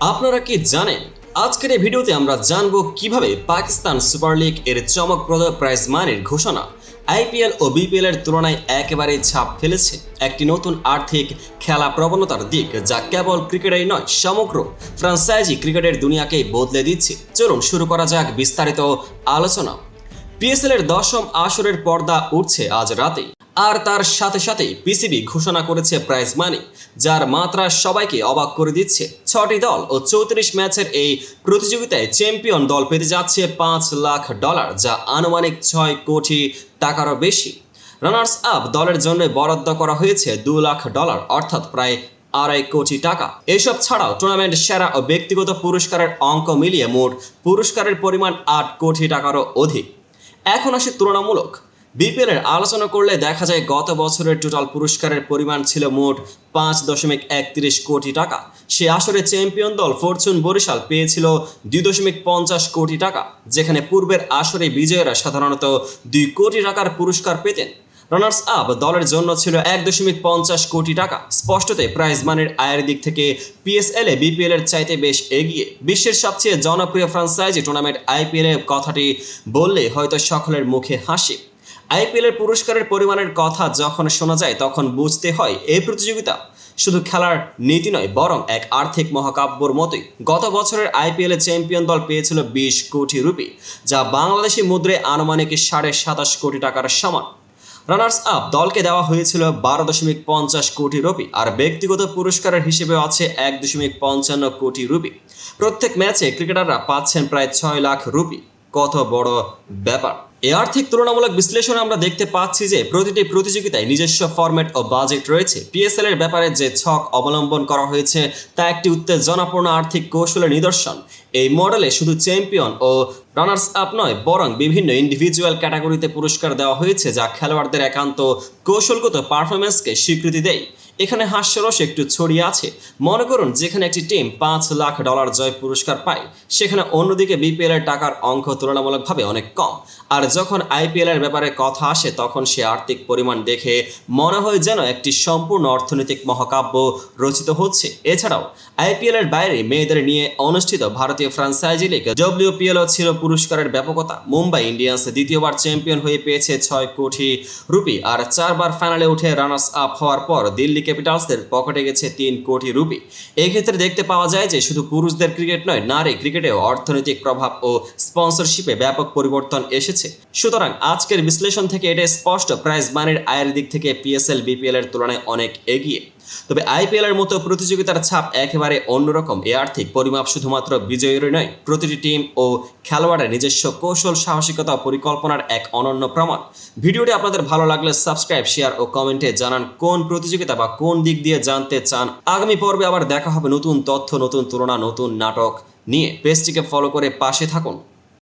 আপনারা কি জানেন? আজকের এই ভিডিওতে আমরা জানব কীভাবে পাকিস্তান সুপার লিগ এর চমকপ্রদ প্রাইজ মানির ঘোষণা আইপিএল ও বিপিএল এর তুলনায় একেবারে ছাপ ফেলেছে। একটি নতুন আর্থিক খেলা প্রবণতার দিক যা কেবল ক্রিকেটেই নয়, সমগ্র ফ্রান্সাইজি ক্রিকেটের দুনিয়াকেই বদলে দিচ্ছে। চলুন শুরু করা যাক বিস্তারিত আলোচনা। পিএসএল এর দশম আসরের পর্দা উঠছে আজ রাতে আর তার সাথে সাথে পিসিবি ঘোষণা করেছে প্রাইজ মানি যার মাত্রা সবাইকে অবাক করে দিচ্ছে। ছটি দল ও চৌত্রিশ ম্যাচের এই প্রতিযোগিতায় চ্যাম্পিয়ন দল পেতে যাচ্ছে পাঁচ লাখ ডলার যা আনুমানিক ছয় কোটি টাকারও বেশি। রানার্স আপ দলের জন্য বরাদ্দ করা হয়েছে দু লাখ ডলার অর্থাৎ প্রায় আড়াই কোটি টাকা। এসব ছাড়াও টুর্নামেন্ট সেরা ও ব্যক্তিগত পুরস্কারের অঙ্ক মিলিয়ে মোট পুরস্কারের পরিমাণ আট কোটি টাকারও অধিক। এখন আসে তুলনামূলক। বিপিএল এর আলোচনা করলে দেখা যায় গত বছরের টোটাল পুরস্কারের পরিমাণ ছিল মোট পাঁচ দশমিক একত্রিশ কোটি টাকা। সে আসরে চ্যাম্পিয়ন দল ফরচুন বরিশাল পেয়েছিল দুই দশমিক পঞ্চাশ কোটি টাকা, যেখানে পূর্বের আসরে বিজয়ীরা সাধারণত দুই কোটি টাকার পুরস্কার পেতেন। রানার্স আপ দলের জন্য ছিল এক দশমিক পঞ্চাশ কোটি টাকা। স্পষ্টতে প্রাইজ মানের আয়ের দিক থেকে পিএসএল এ বিপিএল এর চাইতে বেশ এগিয়ে। বিশ্বের সবচেয়ে জনপ্রিয় ফ্রাঞ্চাইজি টুর্নামেন্ট আইপিএল এর কথাটি বললে হয়তো সকলের মুখে হাসি। আইপিএল এর পুরস্কারের পরিমাণের কথা যখন শোনা যায়, তখন বুঝতে হয় এই প্রতিযোগিতা শুধু খেলার নীতি নয়, বরং এক আর্থিক মহাকাব্যর মতোই। গত বছরের আইপিএল চ্যাম্পিয়ন দল পেয়েছিল বিশ কোটি রুপি, যা বাংলাদেশি মুদ্রায় আনুমানিক সাড়ে সাতাশ কোটি টাকার সমান। রানার্স আপ দলকে দেওয়া হয়েছিল বারো দশমিক পঞ্চাশ কোটি রুপি, আর ব্যক্তিগত পুরস্কারের হিসেবে আছে এক দশমিক পঞ্চান্ন কোটি রুপি। প্রত্যেক ম্যাচে ক্রিকেটাররা পাচ্ছেন প্রায় ছয় লাখ রুপি। কত বড় ব্যাপার। এই আর্থিক তুলনামূলক বিশ্লেষণে আমরা দেখতে পাচ্ছি যে প্রতিটি প্রতিযোগিতায় নিজস্ব ফরম্যাট ও বাজেট রয়েছে। পিএসএল এর ব্যাপারে যে ছক অবলম্বন করা হয়েছে, তা একটি উত্তেজনাপূর্ণ আর্থিক কৌশলের নিদর্শন। এই মডেলে শুধু চ্যাম্পিয়ন ও রানার্স আপ নয়, বরং বিভিন্ন ইন্ডিভিজুয়াল ক্যাটাগরিতে পুরস্কার দেওয়া হয়েছে, যা খেলোয়াড়দের একান্ত কৌশলগত পারফরমেন্সকে স্বীকৃতি দেয়। এখানে হাস্যরস একটু ছড়িয়ে আছে। মনে করুন, যেখানে একটি টিম পাঁচ লাখ ডলার জয় পুরস্কার পায়, সেখানে অন্যদিকে বিপিএল এর টাকার অঙ্ক তুলনামূলকভাবে অনেক কম। আর যখন আইপিএল এর ব্যাপারে কথা আসে, তখন সে আর্থিক পরিমাণ দেখে মনে হয় যেন একটি সম্পূর্ণ অর্থনৈতিক মহাকাব্য রচিত হচ্ছে। এছাড়াও, আইপিএল এর বাইরে মেয়েদের নিয়ে অনুষ্ঠিত ভারতীয় ফ্রাঞ্চাইজি লিগ ডব্লিউপিএলও ছিল পুরস্কারের ব্যাপকতা। মুম্বাই ইন্ডিয়ান্স দ্বিতীয়বার চ্যাম্পিয়ন হয়ে পেয়েছে ছয় কোটি রুপি, আর চারবার ফাইনালে উঠে রানার্স আপ হওয়ার পর দিল্লি ক্যাপিটালসদের পকেটে গেছে তিন কোটি রুপি। এই ক্ষেত্রে দেখতে পাওয়া যায় যে শুধু পুরুষদের ক্রিকেট নয়, নারী ক্রিকেটে অর্থনৈতিক প্রভাব ও স্পন্সরশিপে ব্যাপক পরিবর্তন এসেছে। সুতরাং আজকের বিশ্লেষণ থেকে এটা স্পষ্ট প্রাইজ মানির আয়ের দিক থেকে পিএসএল বিপিএল এর তুলনায় অনেক এগিয়ে। তবে আইপিএল এর মতো প্রতিযোগিতার ছাপ একেবারে অন্যরকম। এ আর্থিক পরিমাপ শুধুমাত্র বিজয়েরই নয়, প্রতিটি টিম ও খেলোয়াড়ের নিজস্ব কৌশল, সাহসিকতা পরিকল্পনার এক অনন্য প্রমাণ। ভিডিওটি আপনাদের ভালো লাগলে সাবস্ক্রাইব, শেয়ার ও কমেন্টে জানান কোন প্রতিযোগিতা বা কোন দিক দিয়ে জানতে চান। আগামী পর্বে আবার দেখা হবে নতুন তথ্য, নতুন তুলনা, নতুন নাটক নিয়ে। পেজটিকে ফলো করে পাশে থাকুন।